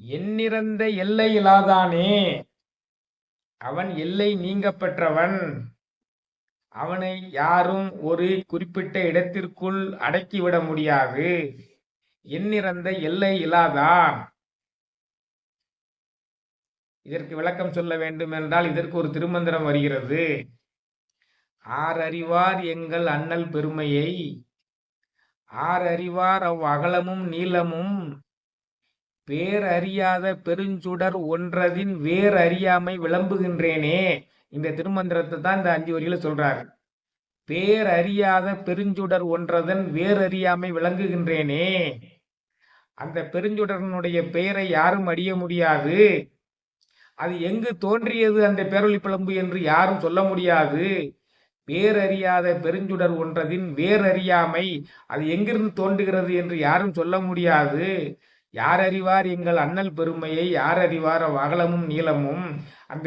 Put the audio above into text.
எண்ணிறந்த எல்லை இலாதானே? அவன் எல்லை நீங்க பெற்றவன். அவனை யாரும் ஒரு குறிப்பிட்ட இடத்திற்குள் அடக்கிவிட முடியாது. எண்ணிறந்த எல்லை இலாதான் இதற்கு விளக்கம் சொல்ல வேண்டும் என்றால் இதற்கு ஒரு திருமந்திரம் வருகிறது. ஆறறிவார் எங்கள் அண்ணல் பெருமையை. ஆறறிவார் அவ் அகலமும் நீளமும் பேரறியாத பெருஞ்சுடர் ஒன்றதின் வேர் அறியாமை விளம்புகின்றேனே இந்த திருமந்திரத்தை தான் இந்த அஞ்சு வரியில சொல்றாரு. பேரறியாத பெருஞ்சுடர் ஒன்றதன் வேறறியாமை விளங்குகின்றேனே. அந்த பெருஞ்சுடரனுடைய பெயரை யாரும் அறிய முடியாது. அது எங்கு தோன்றியது அந்த பேரொளி பிளம்பு என்று யாரும் சொல்ல முடியாது. வேறறியாத பெருஞ்சுடர் ஒன்றதின் வேறறியாமை அது எங்கிருந்து தோன்றுகிறது என்று யாரும் சொல்ல முடியாது. யார் அறிவார் எங்கள் அண்ணல் பெருமையை? யார் அறிவார் அவ் அகலமும் நீளமும்? அந்த